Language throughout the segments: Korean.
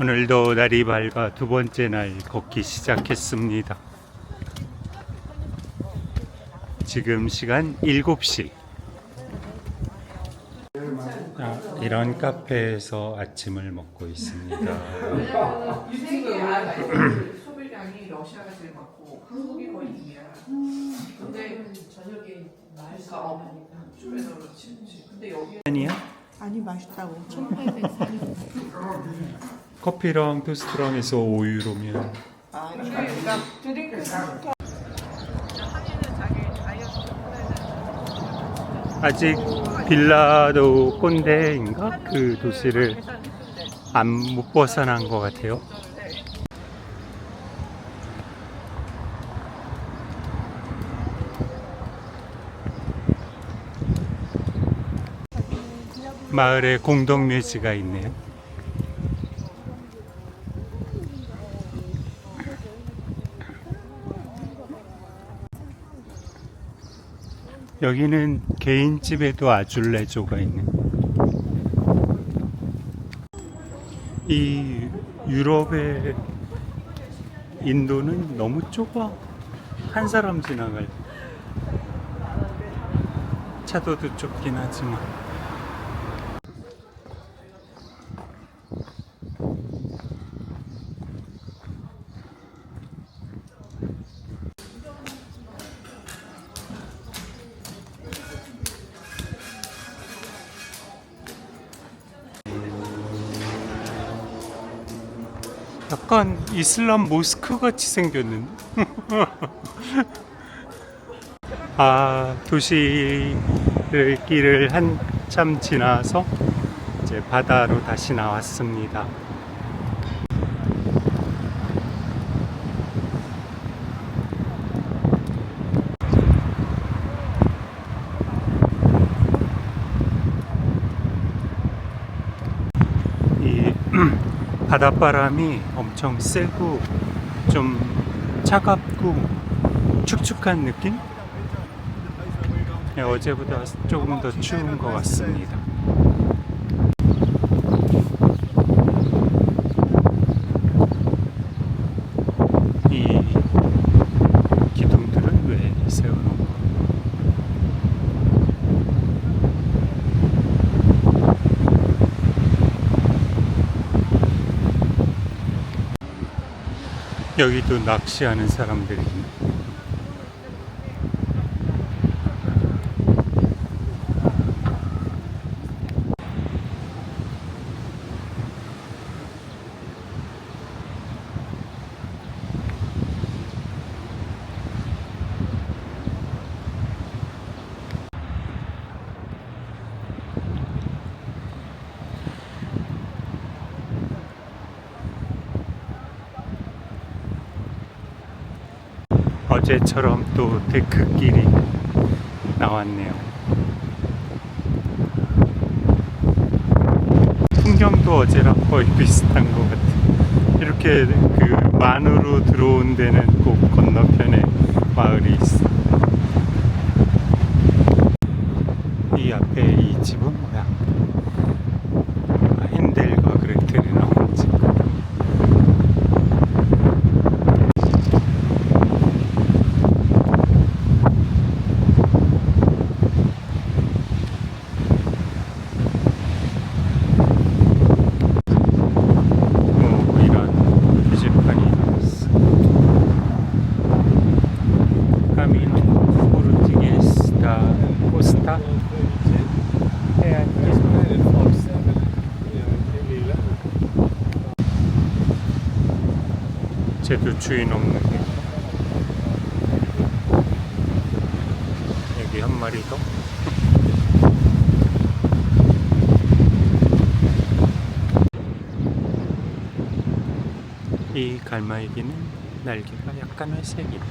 오늘도 날이 밝아 두 번째 날 걷기 시작했습니다. 지금 시간 7시. 아, 이런 카페에서 아침을 먹고 있습니다. 유색이 알아. 소비량이 러시아가 제일 많고 한국이 거의 2위야. 근데 저녁에 춤에서 그렇지. 그렇지. 근데 여기 아니야? 아니 맛있다고. 1804년 커피랑 토스트랑 해서 5유로면 아 그러니까 드링크 아직 빌라도 꼰대인가 그 도시를 안 못 벗어난 것 같아요. 마을에 공동 묘지가 있네요. 여기는 개인 집에도 아줄레조가 있네. 이 유럽의 인도는 너무 좁아. 한 사람 지나갈. 차도도 좁긴 하지만. 약간 이슬람 모스크 같이 생겼는데. 아, 도시를 길을 한참 지나서 이제 바다로 다시 나왔습니다. 이 바닷바람이 엄청 세고 좀 차갑고 축축한 느낌? 네, 어제보다 조금 더 추운 것 같습니다. 이 기둥들은 왜 세워놓은 거? 여기도 낚시하는 사람들이 있네. 어제처럼 또 데크길이 나왔네요. 풍경도 어제랑 거의 비슷한 것 같아요. 이렇게 그 만으로 들어온 데는 꼭 건너편에 마을이 있어. 이 앞에 이 집은 뭐야? 아, 핸델과 그레텔이 나온 집. 뭐 이런 표지판이 나왔어. 카미노 포르투게스 다 코스타 해안길 쟤도 주인 없는 게 여기 한 마리 더 이 갈마에기는 날개가 약간 회색이다.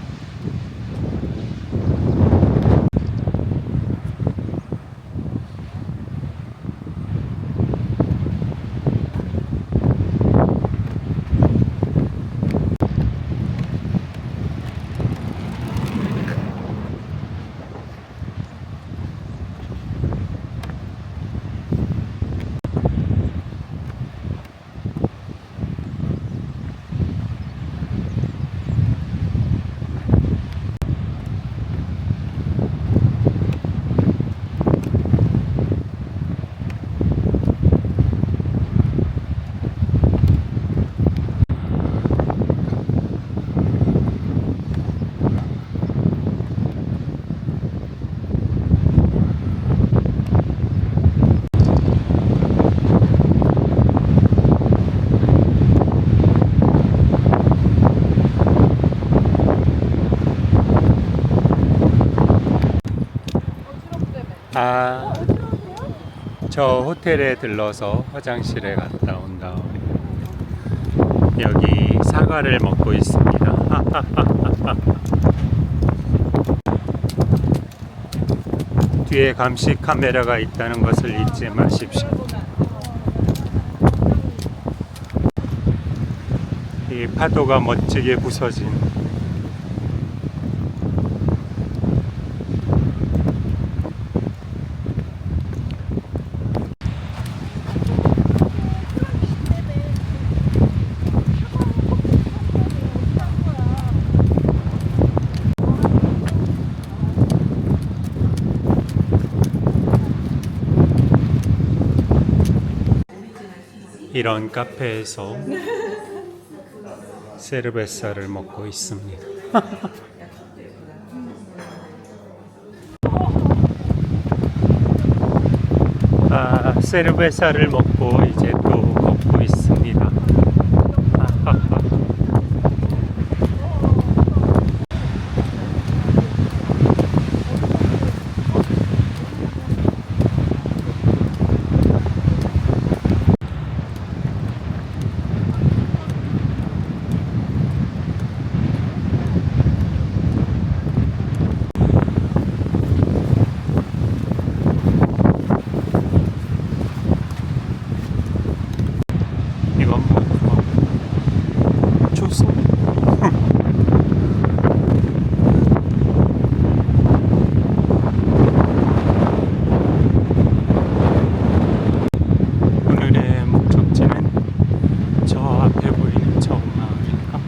아, 저 호텔에 들러서 화장실에 갔다 온 다음에 여기 사과를 먹고 있습니다. 뒤에 감시 카메라가 있다는 것을 잊지 마십시오. 이 파도가 멋지게 부서진 이런 카페에서 세르베사를 먹고 있습니다. 아, 세르베사를 먹고 이제 또 걷고 있습니다. 이건 뭐, 뭐 조소 오늘의 목적지는 저 앞에 보이는 저 마을인가?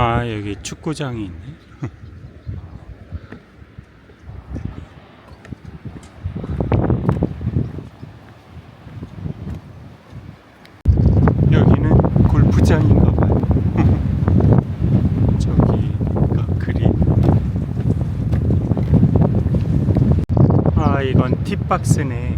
아 여기 축구장이 있네. 여기는 골프장인가 봐요. 저기가 그림. 아 이건 팁박스네.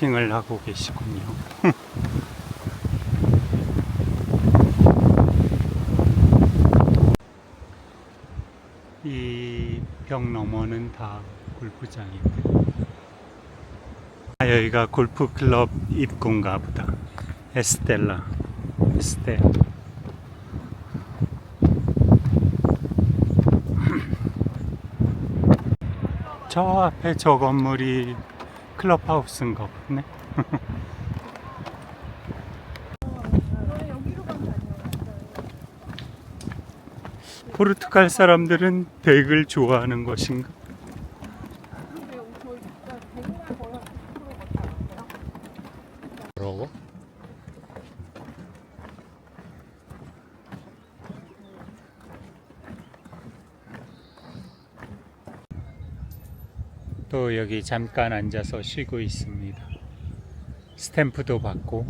퍼팅을 하고 계시군요. 이벽 너머는 다 골프장인데. 아, 여기가 골프 클럽 입구인가 보다. 에스텔라. 에스텔. 저 앞에 저 건물이 클럽하우스인가 보네. 포르투갈 사람들은 덱을 좋아하는 것인가? 또 여기 잠깐 앉아서 쉬고 있습니다. 스탬프도 받고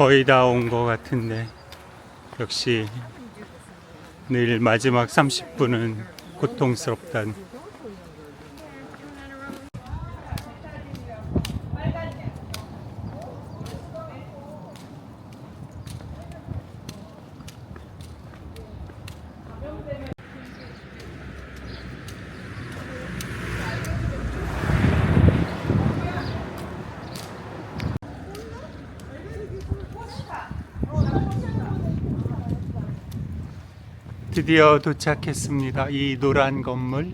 거의 다 온 것 같은데. 역시 늘 마지막 30분은 고통스럽단 드디어 도착했습니다. 이 노란 건물.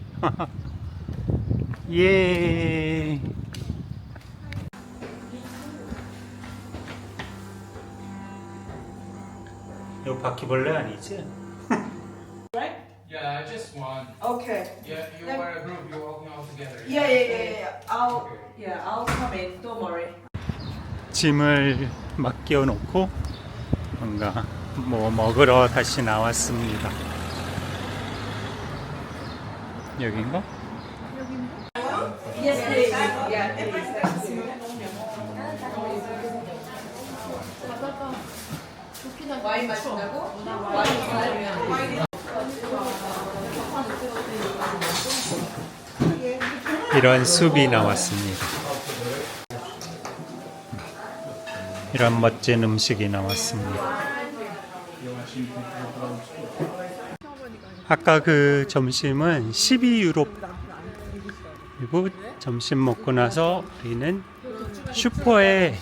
예. 이거 바퀴벌레 아니지? Right? Yeah, just one. Okay. Yeah, you Then- are a group, you're walking all together. Yeah, yeah, yeah, yeah. I'll, yeah, I'll come in. Don't worry. 짐을 맡겨 놓고 뭔가 뭐 먹으러 다시 나왔습니다. 여긴가? 이런 숲이 나왔습니다. 이런 멋진 음식이 나왔습니다. 아까 그 점심은 12유로 그리고 점심 먹고 나서 우리는 슈퍼에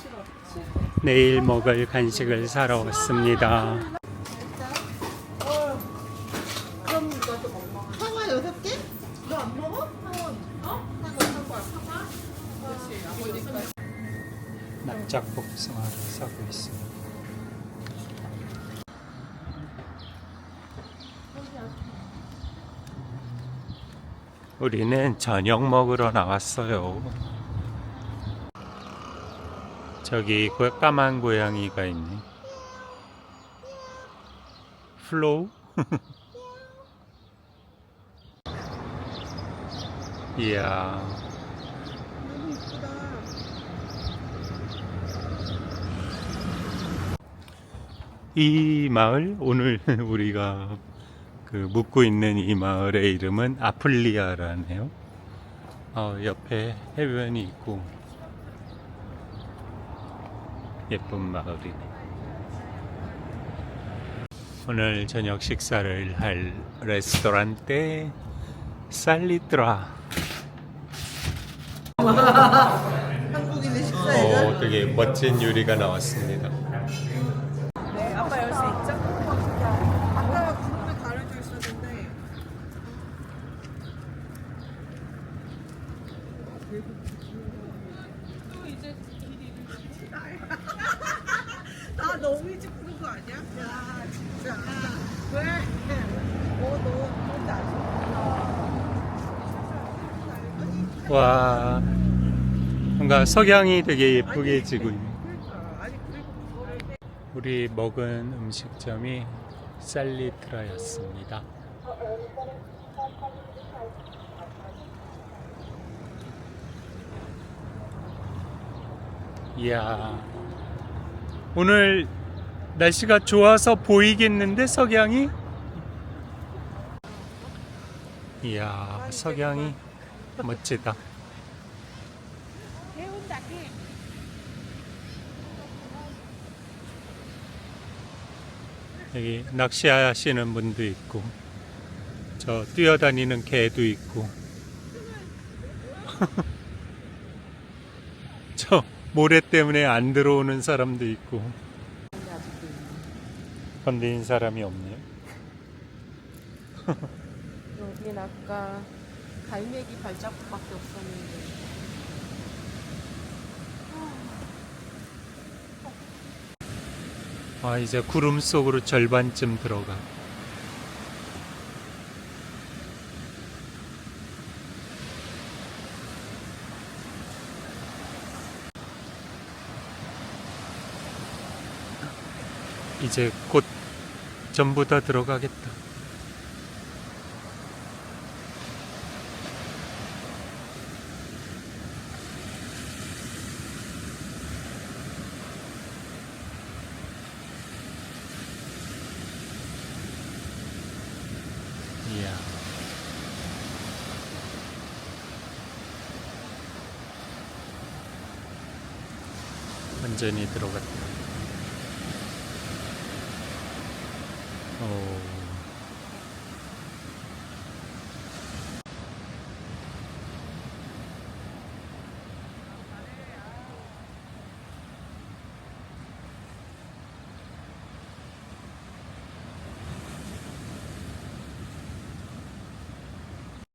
내일 먹을 간식을 사러 왔습니다. 사고 우리는 저녁 먹으러 나왔어요. 저기 그 까만 고양이가 있네. 플로우? 이야. 이 마을 오늘 우리가 그 묵고 있는 이 마을의 이름은 아플리아라네요. 어, 옆에 해변이 있고 예쁜 마을이네. 오늘 저녁 식사를 할 레스토랑때 살리트라. 한국인의 식사에는 어, 되게 멋진 요리가 나왔습니다. 네, 아빠 열 수 있죠? 아까 구름에 가려져 있었는데 나 너무 일찍 부른 거 아니야? 야 진짜 왜? 어너 와, 뭔가 석양이 되게 예쁘게 지고 있네. 그러니까 우리 먹은 음식점이 살리트라였습니다. 이야, 오늘 날씨가 좋아서 보이겠는데 석양이? 이야, 석양이 멋지다. 여기 낚시하시는 분도 있고 저 뛰어다니는 개도 있고 저 모래 때문에 안 들어오는 사람도 있고. 건드린 사람이 없네요 여긴 아까 갈매기 발자국밖에 없었는데. 아 이제 구름 속으로 절반쯤 들어가 이제 곧 전부 다 들어가겠다. 완전히 들어갔다 오